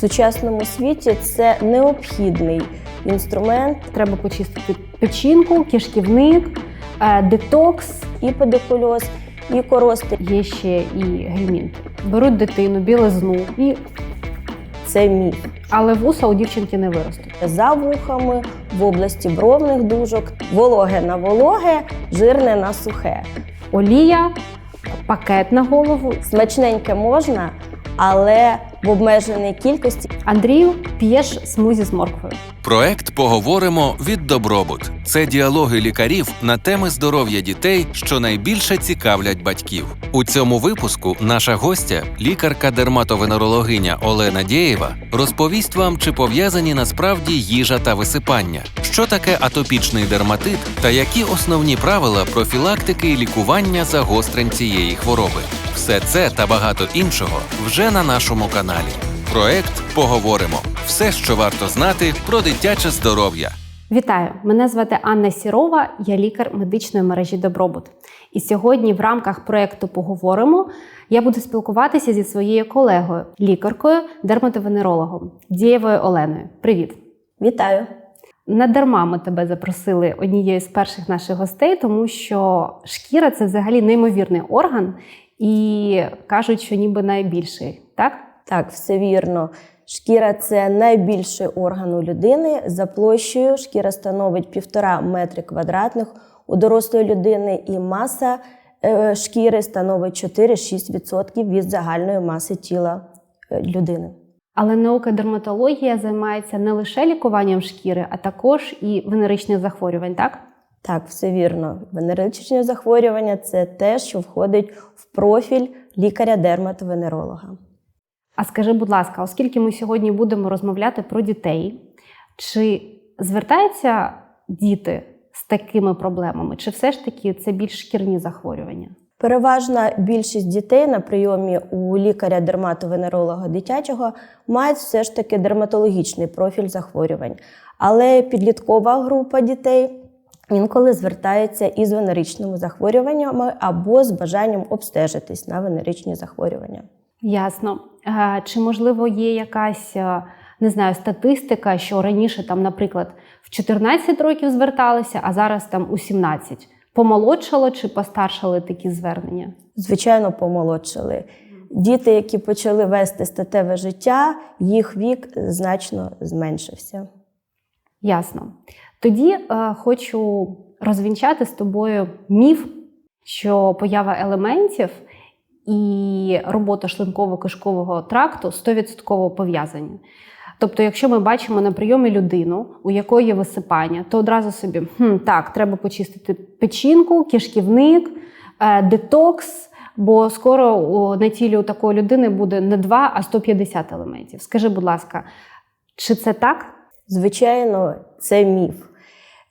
сучасному світі це необхідний інструмент Треба почистити печінку, кишківник, е, детокс. і педикульоз, і корости. Є ще і гельмінт. Беруть дитину, білизну, і... Це міф. але вуса у дівчинки не виростуть. За вухами, в області бровних дужок, вологе на вологе, жирне на сухе. Олія, пакет на голову. Смачненьке можна, але в обмеженій кількості. Андрію, п'єш смузі з морквою. Проект Поговоримо від Добробут. Це діалоги лікарів на теми здоров'я дітей, що найбільше цікавлять батьків. У цьому випуску наша гостя, лікарка-дерматовенерологиня Олена Дєєва, розповість вам, чи пов'язані насправді їжа та висипання, що таке атопічний дерматит та які основні правила профілактики і лікування загострень цієї хвороби. Все це та багато іншого вже на нашому каналі. Проект Поговоримо. Все, що варто знати про дитяче здоров'я. Вітаю! Мене звати Анна Сірова, я лікар медичної мережі Добробут. І сьогодні, в рамках проєкту Поговоримо я буду спілкуватися зі своєю колегою, лікаркою, дерматовенерологом Дієвою Оленою. Привіт! Вітаю! Не дарма ми тебе запросили однією з перших наших гостей, тому що шкіра це взагалі неймовірний орган, і кажуть, що ніби найбільший, так? Так, все вірно. Шкіра це найбільший орган у людини. За площею шкіра становить півтора метри квадратних у дорослої людини, і маса е, шкіри становить 4-6% від загальної маси тіла е, людини. Але наука дерматологія займається не лише лікуванням шкіри, а також і венеричних захворювань, так? Так, все вірно. Венеричні захворювання це те, що входить в профіль лікаря-дерматовенеролога. А скажи, будь ласка, оскільки ми сьогодні будемо розмовляти про дітей, чи звертаються діти з такими проблемами, чи все ж таки це більш шкірні захворювання? Переважна більшість дітей на прийомі у лікаря-дерматовенеролога дитячого мають все ж таки дерматологічний профіль захворювань. Але підліткова група дітей інколи звертається із венеричними захворюваннями або з бажанням обстежитись на венеричні захворювання. Ясно. Е, Чи можливо є якась е, не знаю, статистика, що раніше там, наприклад, в 14 років зверталися, а зараз там у 17? Помолодшало чи постаршали такі звернення? Звичайно, помолодшили. Діти, які почали вести статеве життя, їх вік значно зменшився. Ясно. Тоді е, хочу розвінчати з тобою міф, що поява елементів і робота шлунково-кишкового тракту 100% пов'язані. Тобто, якщо ми бачимо на прийомі людину, у якої є висипання, то одразу собі хм, так, треба почистити печінку, кишківник, е, детокс, бо скоро на тілі у такої людини буде не 2, а 150 елементів. Скажи, будь ласка, чи це так? Звичайно, це міф.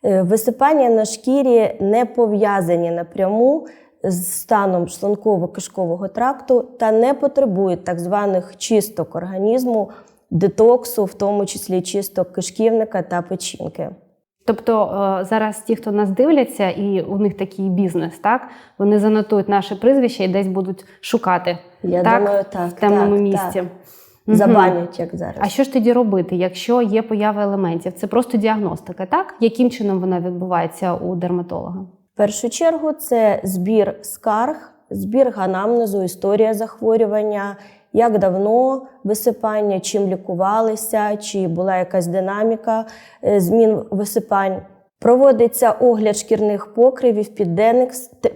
Е, Висипання на шкірі не пов'язані напряму з станом шлунково-кишкового тракту та не потребують так званих чисток організму, детоксу, в тому числі чисток кишківника та печінки. Тобто е, зараз ті, хто нас дивляться, і у них такий бізнес, так вони занотують наше прізвище і десь будуть шукати Я так, думаю, так, в темному так, місці. так. Мгм. Забанять, як зараз. А що ж тоді робити, якщо є поява елементів? Це просто діагностика, так? Яким чином вона відбувається у дерматолога? В першу чергу це збір скарг, збір анамнезу, історія захворювання, як давно висипання, чим лікувалися, чи була якась динаміка е, змін висипань. Проводиться огляд шкірних покривів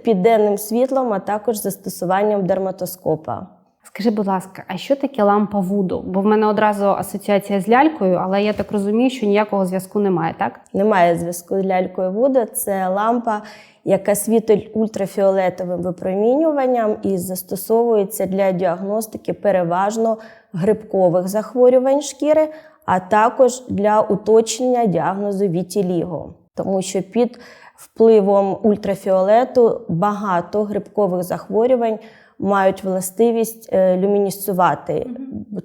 під денним світлом, а також застосуванням дерматоскопа. Скажи, будь ласка, а що таке лампа Вуду? Бо в мене одразу асоціація з лялькою, але я так розумію, що ніякого зв'язку немає, так? Немає зв'язку з лялькою Вуда. Це лампа, яка світить ультрафіолетовим випромінюванням і застосовується для діагностики переважно грибкових захворювань шкіри, а також для уточнення діагнозу вітіліго. Тому що під впливом ультрафіолету багато грибкових захворювань мають властивість е, люмінісцювати.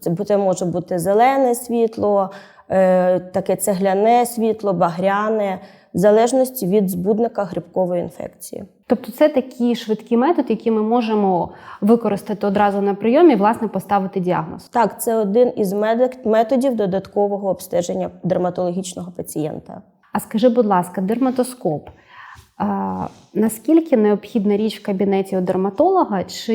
Це, це може бути зелене світло, е, таке цегляне світло, багряне, в залежності від збудника грибкової інфекції. Тобто це такий швидкий метод, який ми можемо використати одразу на прийомі, і, власне, поставити діагноз. Так, це один із методів додаткового обстеження дерматологічного пацієнта. А скажи, будь ласка, дерматоскоп. Наскільки необхідна річ в кабінеті у дерматолога, чи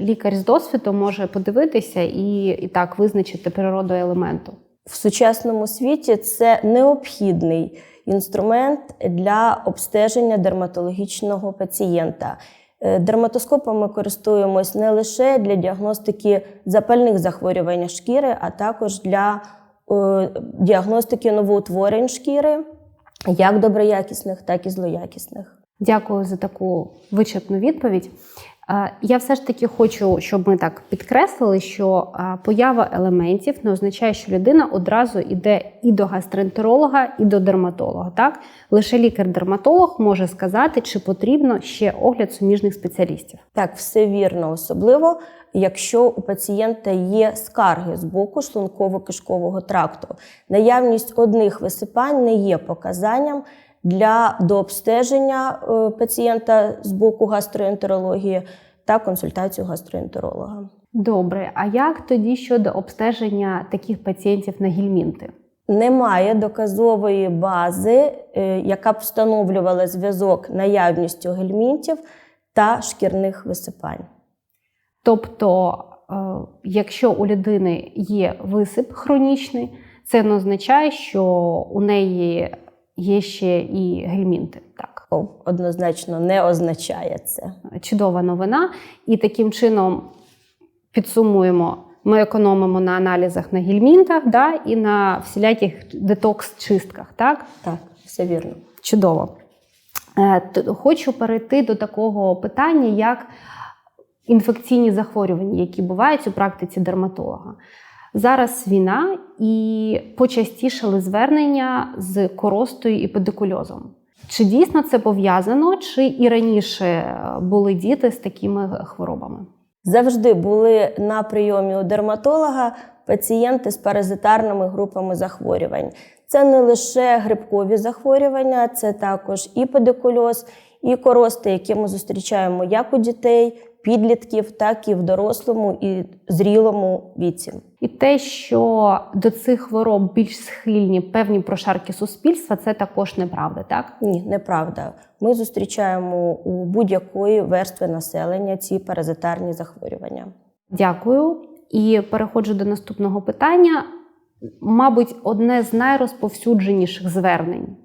лікар з досвіду може подивитися і, і так визначити природу елементу? В сучасному світі це необхідний інструмент для обстеження дерматологічного пацієнта. Е, Дерматоскопом ми користуємось не лише для діагностики запальних захворювань шкіри, а також для е, діагностики новоутворень шкіри, як доброякісних, так і злоякісних. Дякую за таку вичерпну відповідь. Е, Я все ж таки хочу, щоб ми так підкреслили, що е, поява елементів не означає, що людина одразу йде і до гастроентеролога, і до дерматолога. Так лише лікар-дерматолог може сказати, чи потрібно ще огляд суміжних спеціалістів. Так, все вірно, особливо якщо у пацієнта є скарги з боку шлунково-кишкового тракту. Наявність одних висипань не є показанням для дообстеження е, пацієнта з боку гастроентерології та консультацію гастроентеролога. Добре, а як тоді щодо обстеження таких пацієнтів на гельмінти? Немає доказової бази, е, яка б встановлювала зв'язок наявністю гельмінтів та шкірних висипань. Тобто, е, якщо у людини є висип хронічний, це не означає, що у неї є ще і гельмінти. Так, Однозначно не означає це. чудова новина. І таким чином підсумуємо. Ми економимо на аналізах на гельмінтах да, і на всіляких детокс-чистках. Так? Так, все вірно. Чудово. Е, Хочу перейти до такого питання, як інфекційні захворювання, які бувають у практиці дерматолога. Зараз війна і почастішали звернення з коростою і педикульозом. Чи дійсно це пов'язано, чи і раніше е, були діти з такими хворобами? Завжди були на прийомі у дерматолога пацієнти з паразитарними групами захворювань. Це не лише грибкові захворювання, це також і педикульоз, і корости, які ми зустрічаємо як у дітей, підлітків, так і в дорослому і зрілому віці. І те, що до цих хвороб більш схильні певні прошарки суспільства, це також неправда, так? Ні, неправда. Ми зустрічаємо у будь-якої верстви населення ці паразитарні захворювання. Дякую. І переходжу до наступного питання. Мабуть, одне з найрозповсюдженіших звернень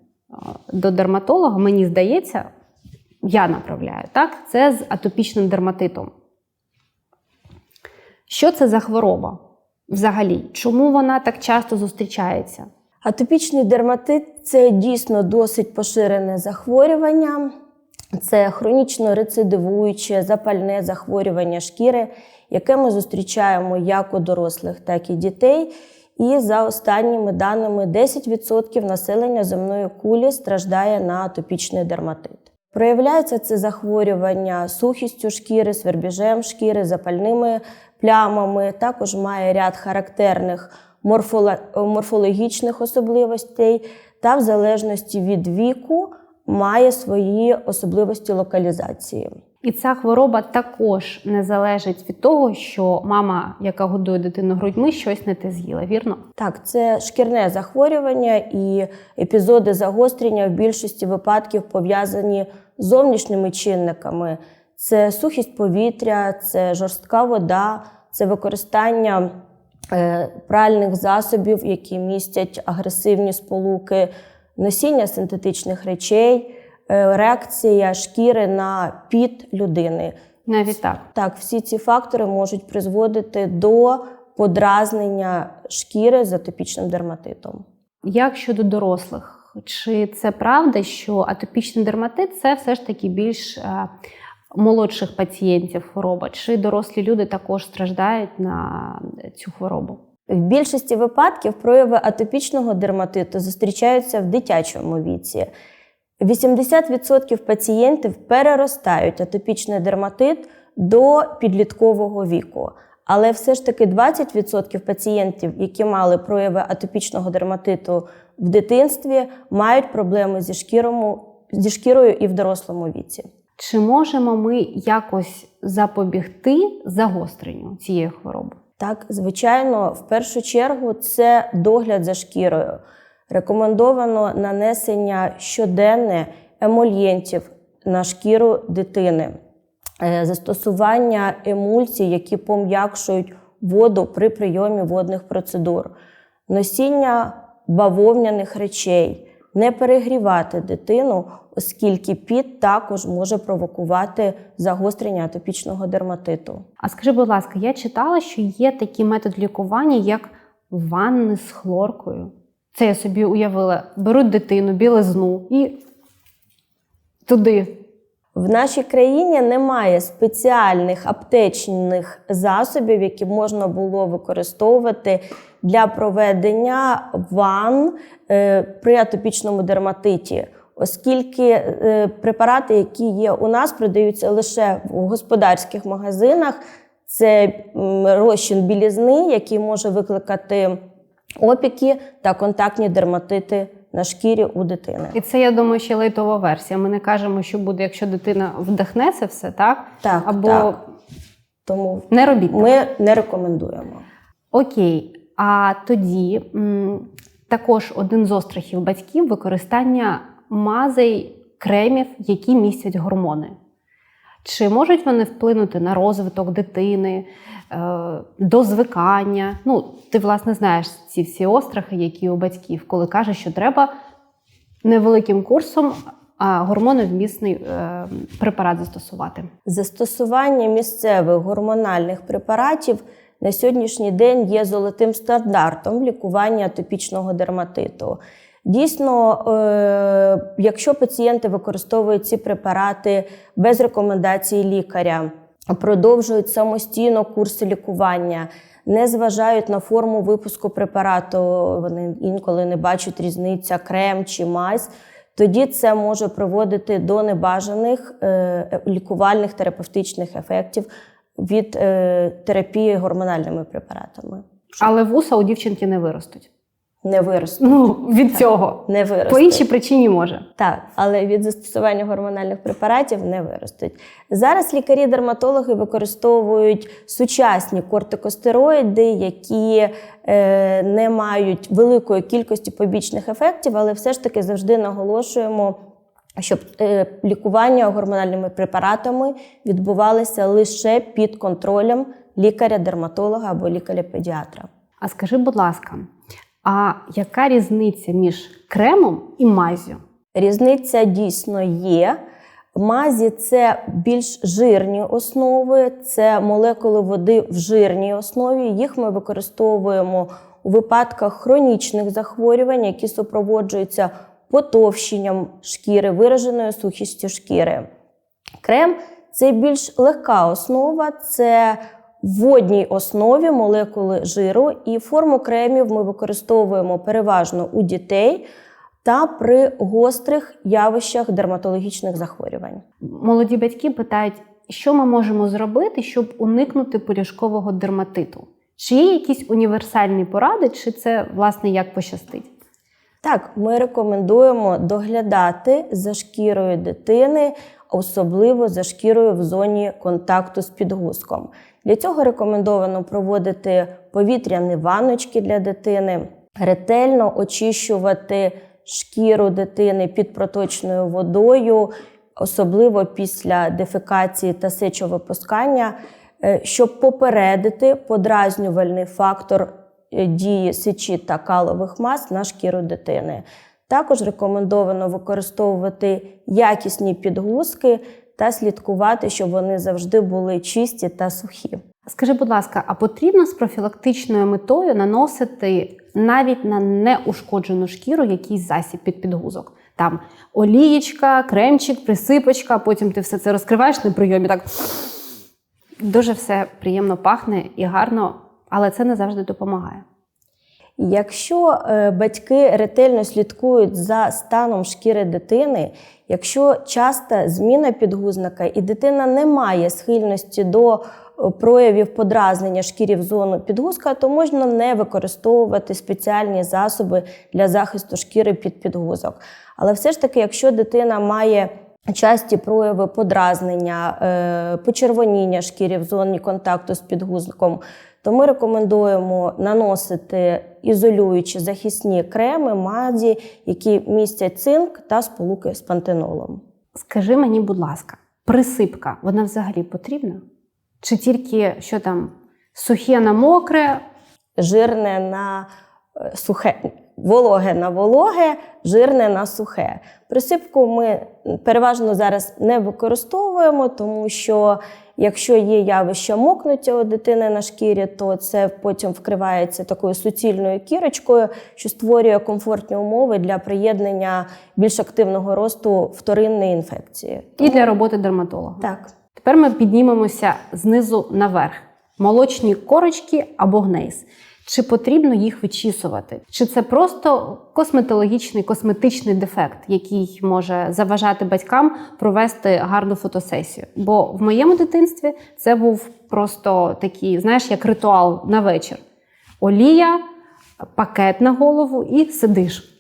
до дерматолога, мені здається, я направляю, так? Це з атопічним дерматитом. Що це за хвороба взагалі? Чому вона так часто зустрічається? Атопічний дерматит це дійсно досить поширене захворювання. Це хронічно рецидивуюче запальне захворювання шкіри, яке ми зустрічаємо як у дорослих, так і дітей. І за останніми даними, 10% населення земної кулі страждає на атопічний дерматит. Проявляється це захворювання сухістю шкіри, свербіжем шкіри, запальними плямами. Також має ряд характерних морфологічних особливостей та, в залежності від віку, має свої особливості локалізації. І ця хвороба також не залежить від того, що мама, яка годує дитину грудьми, щось не те з'їла, вірно? Так, це шкірне захворювання і епізоди загострення в більшості випадків пов'язані з зовнішніми чинниками. Це сухість повітря, це жорстка вода, це використання е, пральних засобів, які містять агресивні сполуки, носіння синтетичних речей, реакція шкіри на піт людини. Навіть так. Так, всі ці фактори можуть призводити до подразнення шкіри з атопічним дерматитом. Як щодо дорослих, чи це правда, що атопічний дерматит це все ж таки більш е, молодших пацієнтів хвороба? Чи дорослі люди також страждають на цю хворобу? В більшості випадків прояви атопічного дерматиту зустрічаються в дитячому віці. 80% пацієнтів переростають атопічний дерматит до підліткового віку. Але все ж таки 20% пацієнтів, які мали прояви атопічного дерматиту в дитинстві, мають проблеми зі, шкірому, зі шкірою і в дорослому віці. Чи можемо ми якось запобігти загостренню цієї хвороби? Так, звичайно, в першу чергу це догляд за шкірою. Рекомендовано нанесення щоденне емольєнтів на шкіру дитини, Е, застосування емульсій, які пом'якшують воду при прийомі водних процедур, носіння бавовняних речей, не перегрівати дитину, оскільки піт також може провокувати загострення атопічного дерматиту. А скажи, будь ласка, я читала, що є такий метод лікування, як ванни з хлоркою. Це я собі уявила. Беруть дитину, білизну і туди. В нашій країні немає спеціальних аптечних засобів, які можна було використовувати для проведення ван е, при атопічному дерматиті, оскільки е, препарати, які є у нас, продаються лише в господарських магазинах. Це розчин білізни, який може викликати опіки та контактні дерматити на шкірі у дитини. І це, я думаю, ще лейтова версія. Ми не кажемо, що буде, якщо дитина вдихне це все, так? Так, Або так. Тому не робіть. так. ми не рекомендуємо. Окей. А тоді м, також один з острахів батьків використання мазей, кремів, які містять гормони. Чи можуть вони вплинути на розвиток дитини, е, до звикання? Ну, ти, власне, знаєш ці всі острахи, які у батьків, коли кажуть, що треба невеликим курсом а гормоновмісний е, препарат застосувати. Застосування місцевих гормональних препаратів на сьогоднішній день є золотим стандартом лікування атопічного дерматиту. Дійсно, е, якщо пацієнти використовують ці препарати без рекомендації лікаря, продовжують самостійно курси лікування, не зважають на форму випуску препарату, вони інколи не бачать різниця крем чи мазь, тоді це може приводити до небажаних е, лікувальних терапевтичних ефектів від е, терапії гормональними препаратами. Але вуса у дівчинки не виростуть. Не виростуть. Ну, від цього. Не виростуть. По іншій причині може. Так, але від застосування гормональних препаратів не виростуть. Зараз лікарі-дерматологи використовують сучасні кортикостероїди, які е, не мають великої кількості побічних ефектів, але все ж таки завжди наголошуємо. Щоб е, лікування гормональними препаратами відбувалося лише під контролем лікаря-дерматолога або лікаря-педіатра. А скажи, будь ласка, а яка різниця між кремом і мазю? Різниця дійсно є. Мазі це більш жирні основи, це молекули води в жирній основі. Їх ми використовуємо у випадках хронічних захворювань, які супроводжуються потовщенням шкіри, вираженою сухістю шкіри. Крем це більш легка основа, це водній основі молекули жиру, і форму кремів ми використовуємо переважно у дітей та при гострих явищах дерматологічних захворювань. Молоді батьки питають, що ми можемо зробити, щоб уникнути пиріжкового дерматиту? Чи є якісь універсальні поради, чи це власне як пощастить? Так, ми рекомендуємо доглядати за шкірою дитини, особливо за шкірою в зоні контакту з підгузком. Для цього рекомендовано проводити повітряні ванночки для дитини, ретельно очищувати шкіру дитини під проточною водою, особливо після дефекації та сечовипускання, е, щоб попередити подразнювальний фактор е, дії сечі та калових мас на шкіру дитини. Також рекомендовано використовувати якісні підгузки та слідкувати, щоб вони завжди були чисті та сухі. Скажи, будь ласка, а потрібно з профілактичною метою наносити навіть на неушкоджену шкіру якийсь засіб під підгузок? Там олієчка, кремчик, присипочка, потім ти все це розкриваєш на прийомі. Так дуже все приємно пахне і гарно, але це не завжди допомагає. Якщо е, батьки ретельно слідкують за станом шкіри дитини, якщо часта зміна підгузника і дитина не має схильності до е, проявів подразнення шкірі в зону підгузка, то можна не використовувати спеціальні засоби для захисту шкіри під підгузок. Але все ж таки, якщо дитина має часті прояви подразнення, е, почервоніння шкіри в зоні контакту з підгузком, то ми рекомендуємо наносити ізолюючі захисні креми, мазі, які містять цинк та сполуки з пантенолом. Скажи мені, будь ласка, присипка вона взагалі потрібна? Чи тільки що там сухе на мокре? Жирне на е, сухе, вологе на вологе, жирне на сухе. Присипку ми переважно зараз не використовуємо, тому що якщо є явище мокнуття у дитини на шкірі, то це потім вкривається такою суцільною кірочкою, що створює комфортні умови для приєднання більш активного росту вторинної інфекції. І для роботи дерматолога. Так. Тепер ми піднімемося знизу наверх. Молочні корочки або гнейс. Чи потрібно їх вичісувати? Чи це просто косметологічний косметичний дефект, який може заважати батькам провести гарну фотосесію? Бо в моєму дитинстві це був просто такий, знаєш, як ритуал на вечір. Олія, пакет на голову і сидиш.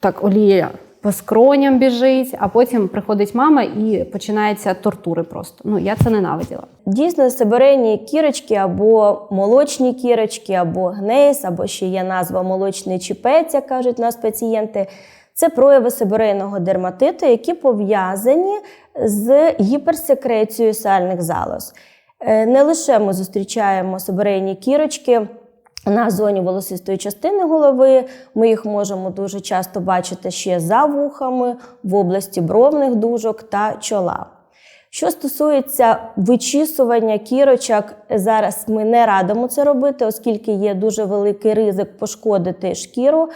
Так, олія по скроням біжить, а потім приходить мама і починаються тортури просто. Ну, я це ненавиділа. Дійсно, сибирейні кірочки або молочні кірочки, або гнейс, або ще є назва молочний чіпець, як кажуть нас пацієнти. Це прояви сибирейного дерматиту, які пов'язані з гіперсекрецією сальних залоз. Е, Не лише ми зустрічаємо сибирейні кірочки на зоні волосистої частини голови, ми їх можемо дуже часто бачити ще за вухами, в області бровних дужок та чола. Що стосується вичісування кірочок, зараз ми не радимо це робити, оскільки є дуже великий ризик пошкодити шкіру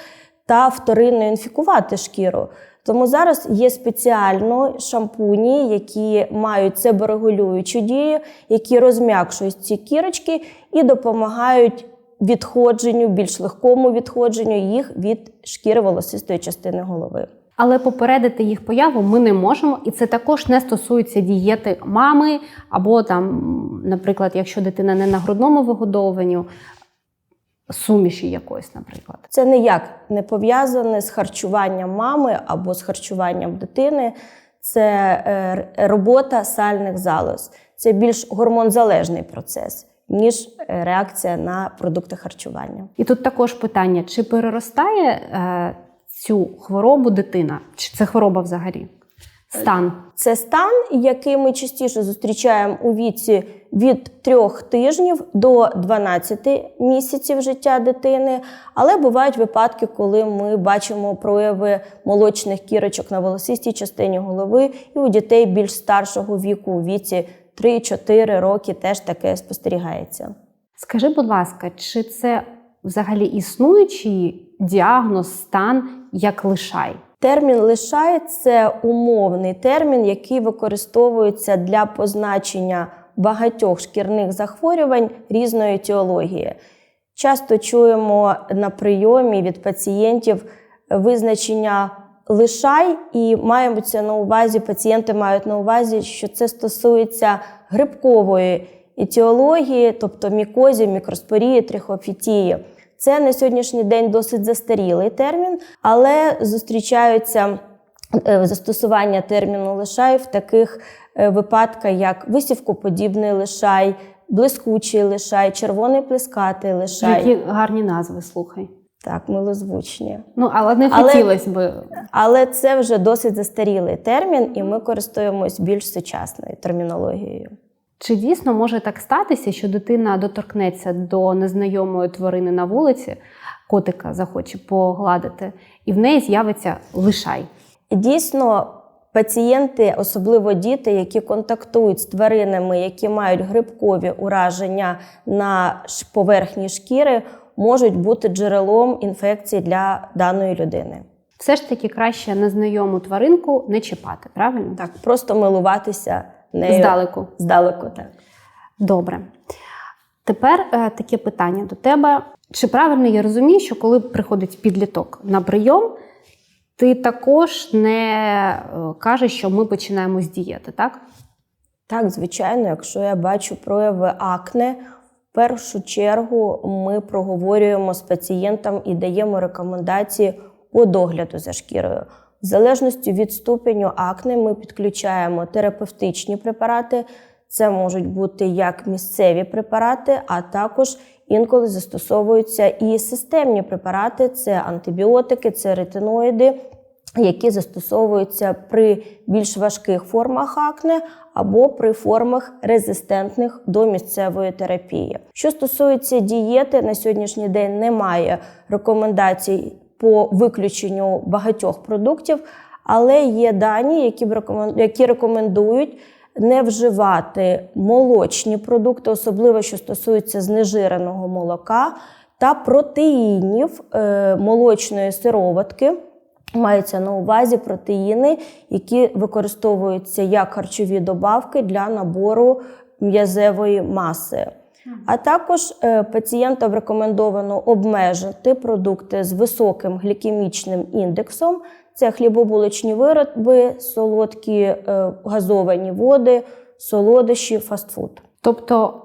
та вторинно інфікувати шкіру. Тому зараз є спеціально шампуні, які мають себорегулюючу дію, які розм'якшують ці кірочки і допомагають відходженню, більш легкому відходженню їх від шкіри волосистої частини голови. Але попередити їх появу ми не можемо, і це також не стосується дієти мами, або там, наприклад, якщо дитина не на грудному вигодовуванню, суміші якоїсь, наприклад. Це ніяк не пов'язане з харчуванням мами або з харчуванням дитини. Це е, робота сальних залоз. Це більш гормонзалежний процес, ніж е, реакція на продукти харчування. І тут також питання: чи переростає е, цю хворобу дитина, чи це хвороба взагалі? Стан. Це стан, який ми частіше зустрічаємо у віці від 3 тижнів до 12 місяців життя дитини. Але бувають випадки, коли ми бачимо прояви молочних кірочок на волосистій частині голови, і у дітей більш старшого віку, у віці 3-4 роки, теж таке спостерігається. Скажи, будь ласка, чи це взагалі існуючий діагноз, стан як лишай? Термін лишай це умовний термін, який використовується для позначення багатьох шкірних захворювань різної етіології. Часто чуємо на прийомі від пацієнтів визначення лишай, і маємо на увазі, пацієнти мають на увазі, що це стосується грибкової етіології, тобто мікозів, мікроспорії, трихофітії. Це на сьогоднішній день досить застарілий термін, але зустрічаються е, застосування терміну лишай в таких е, випадках, як висівкоподібний лишай, блискучий лишай, червоний плескатий лишай. Які гарні назви, слухай. Так, милозвучні. Ну, але не Але- хотілося би. Але це вже досить застарілий термін, і ми користуємось більш сучасною термінологією. Чи дійсно може так статися, що дитина доторкнеться до незнайомої тварини на вулиці, котика захоче погладити, і в неї з'явиться лишай? І дійсно, пацієнти, особливо діти, які контактують з тваринами, які мають грибкові ураження на поверхні шкіри, можуть бути джерелом інфекції для даної людини. Все ж таки краще незнайому тваринку не чіпати, правильно? Так, просто милуватися нею Здалеку. здалеку. Так. Добре. Тепер е, таке питання до тебе: Чи правильно я розумію, що коли приходить підліток на прийом, ти також не е, кажеш, що ми починаємо з дієти, так? Так, звичайно, якщо я бачу прояви акне, першу чергу ми проговорюємо з пацієнтом і даємо рекомендації по догляду за шкірою. В залежності від ступеню акне ми підключаємо терапевтичні препарати. Це можуть бути як місцеві препарати, а також інколи застосовуються і системні препарати, це антибіотики, це ретиноїди, які застосовуються при більш важких формах акне або при формах резистентних до місцевої терапії. Що стосується дієти, на сьогоднішній день немає рекомендацій по виключенню багатьох продуктів, але є дані, які, рекомендують не вживати молочні продукти, особливо що стосується знежиреного молока та протеїнів е, молочної сироватки. Маються на увазі протеїни, які використовуються як харчові добавки для набору м'язевої маси. А також е, пацієнтам рекомендовано обмежити продукти з високим глікемічним індексом. Це хлібобулочні вироби, солодкі е, газовані води, солодощі, фастфуд. Тобто,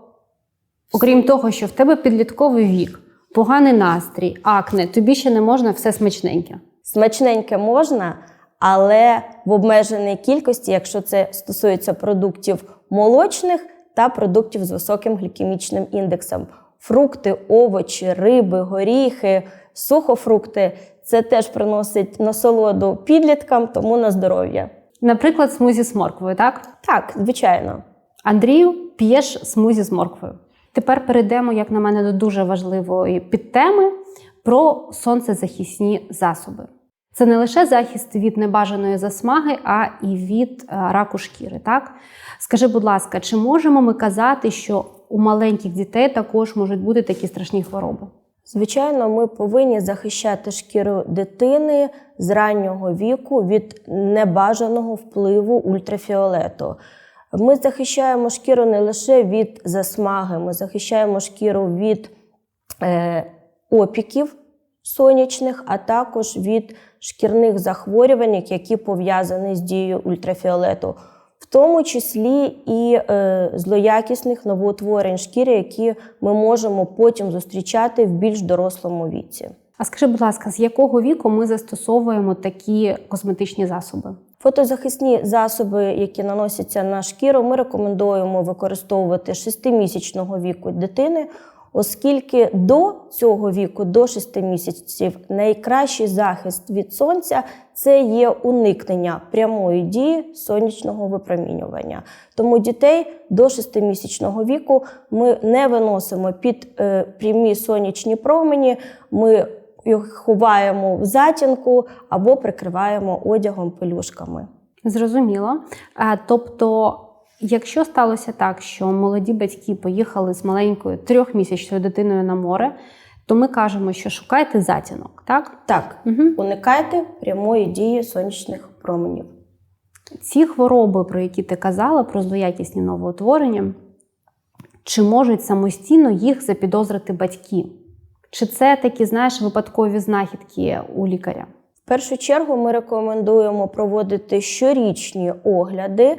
окрім того, що в тебе підлітковий вік, поганий настрій, акне, тобі ще не можна все смачненьке. Смачненьке можна, але в обмеженій кількості, якщо це стосується продуктів молочних та продуктів з високим глікемічним індексом. Фрукти, овочі, риби, горіхи, сухофрукти це теж приносить насолоду підліткам, тому на здоров'я. Наприклад, смузі з морквою, так? Так, звичайно. Андрію, п'єш смузі з морквою. Тепер перейдемо, як на мене, до дуже важливої підтеми про сонцезахисні засоби. Це не лише захист від небажаної засмаги, а і від е, раку шкіри. Так? Скажи, будь ласка, чи можемо ми казати, що у маленьких дітей також можуть бути такі страшні хвороби? Звичайно, ми повинні захищати шкіру дитини з раннього віку від небажаного впливу ультрафіолету. Ми захищаємо шкіру не лише від засмаги, ми захищаємо шкіру від е, опіків сонячних, а також від шкірних захворювань, які пов'язані з дією ультрафіолету, в тому числі і е, злоякісних новоутворень шкіри, які ми можемо потім зустрічати в більш дорослому віці. А скажи, будь ласка, з якого віку ми застосовуємо такі косметичні засоби? Фотозахисні засоби, які наносяться на шкіру, ми рекомендуємо використовувати 6-місячного віку дитини, оскільки до цього віку, до 6 місяців, найкращий захист від сонця це є уникнення прямої дії сонячного випромінювання. Тому дітей до 6-місячного віку ми не виносимо під е, прямі сонячні промені. Ми їх ховаємо в затінку або прикриваємо одягом пелюшками. Зрозуміло. Тобто, якщо сталося так, що молоді батьки поїхали з маленькою трьохмісячною дитиною на море, то ми кажемо, що шукайте затінок, так? Так, Угу. уникайте прямої дії сонячних променів. Ці хвороби, про які ти казала, про злоякісні новоутворення, чи можуть самостійно їх запідозрити батьки? Чи це такі, знаєш, випадкові знахідки у лікаря? В першу чергу ми рекомендуємо проводити щорічні огляди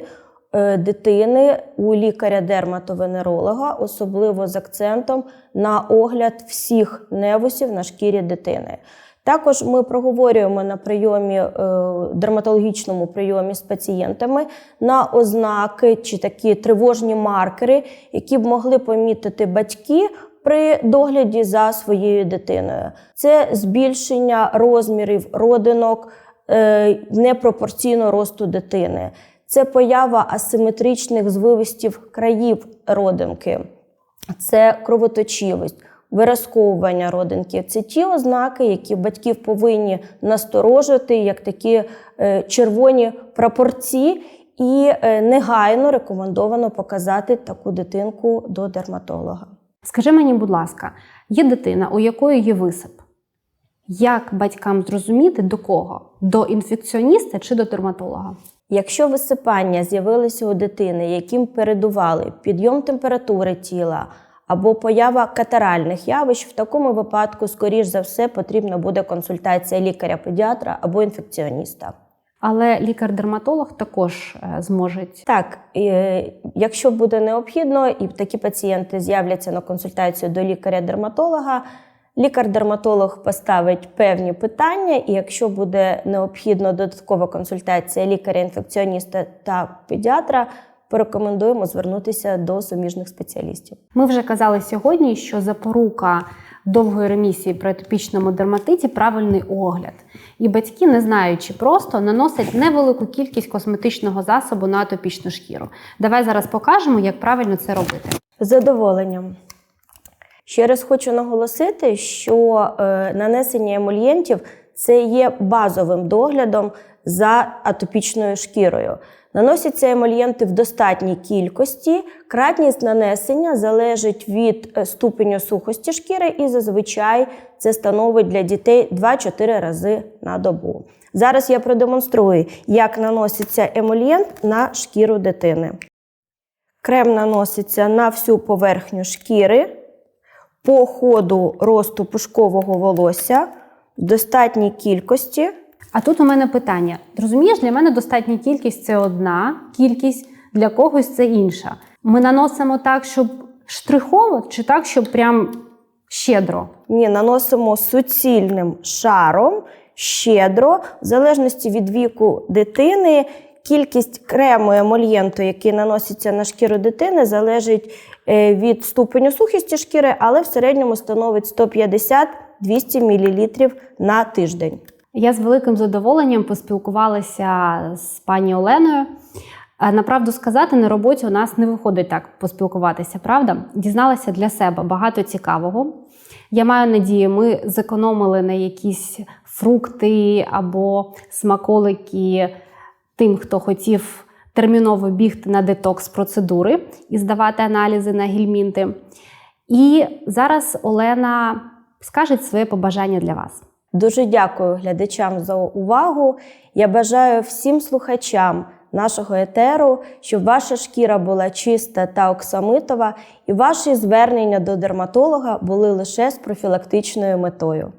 дитини у лікаря-дерматовенеролога, особливо з акцентом на огляд всіх невусів на шкірі дитини. Також ми проговорюємо на прийомі, е, дерматологічному прийомі з пацієнтами на ознаки чи такі тривожні маркери, які б могли помітити батьки при догляді за своєю дитиною. Це збільшення розмірів родинок е, непропорційно росту дитини. Це поява асиметричних звивистів країв родинки, це кровоточивість, виразковування родинків. Це ті ознаки, які батьків повинні насторожити, як такі е, червоні прапорці, і е, негайно рекомендовано показати таку дитинку до дерматолога. Скажи мені, будь ласка, є дитина, у якої є висип. Як батькам зрозуміти до кого? До інфекціоніста чи до дерматолога? Якщо висипання з'явилися у дитини, яким передували підйом температури тіла або поява катаральних явищ. В такому випадку, скоріш за все, потрібна буде консультація лікаря-педіатра або інфекціоніста. Але лікар-дерматолог також е, зможе Так, е, якщо буде необхідно, і такі пацієнти з'являться на консультацію до лікаря-дерматолога, лікар-дерматолог поставить певні питання, і якщо буде необхідно додаткова консультація лікаря-інфекціоніста та педіатра, порекомендуємо звернутися до суміжних спеціалістів. Ми вже казали сьогодні, що запорука довгої ремісії при атопічному дерматиті правильний огляд. І батьки, не знаючи просто, наносять невелику кількість косметичного засобу на атопічну шкіру. Давай зараз покажемо, як правильно це робити. Задоволенням. Ще раз хочу наголосити, що е, нанесення емульєнтів це є базовим доглядом за атопічною шкірою. Наносяться емульєнти в достатній кількості. Кратність нанесення залежить від е, ступеню сухості шкіри, і зазвичай це становить для дітей 2-4 рази на добу. Зараз я продемонструю, як наноситься емульєнт на шкіру дитини. Крем наноситься на всю поверхню шкіри по ходу росту пушкового волосся в достатній кількості. А тут у мене питання: розумієш, для мене достатня кількість це одна кількість, для когось це інша. Ми наносимо так, щоб штрихово, чи так, щоб прям щедро. Ні, наносимо суцільним шаром, щедро, в залежності від віку дитини. Кількість крему емольєнту, який наноситься на шкіру дитини, залежить від ступеню сухості шкіри, але в середньому становить 150-200 мл на тиждень. Я з великим задоволенням поспілкувалася з пані Оленою. Е, Направду сказати, на роботі у нас не виходить так поспілкуватися, правда? Дізналася для себе багато цікавого. Я маю надію, ми зекономили на якісь фрукти або смаколики тим, хто хотів терміново бігти на детокс процедури і здавати аналізи на гельмінти. І зараз Олена скаже своє побажання для вас. Дуже дякую глядачам за увагу. Я бажаю всім слухачам нашого етеру, щоб ваша шкіра була чиста та оксамитова, і ваші звернення до дерматолога були лише з профілактичною метою.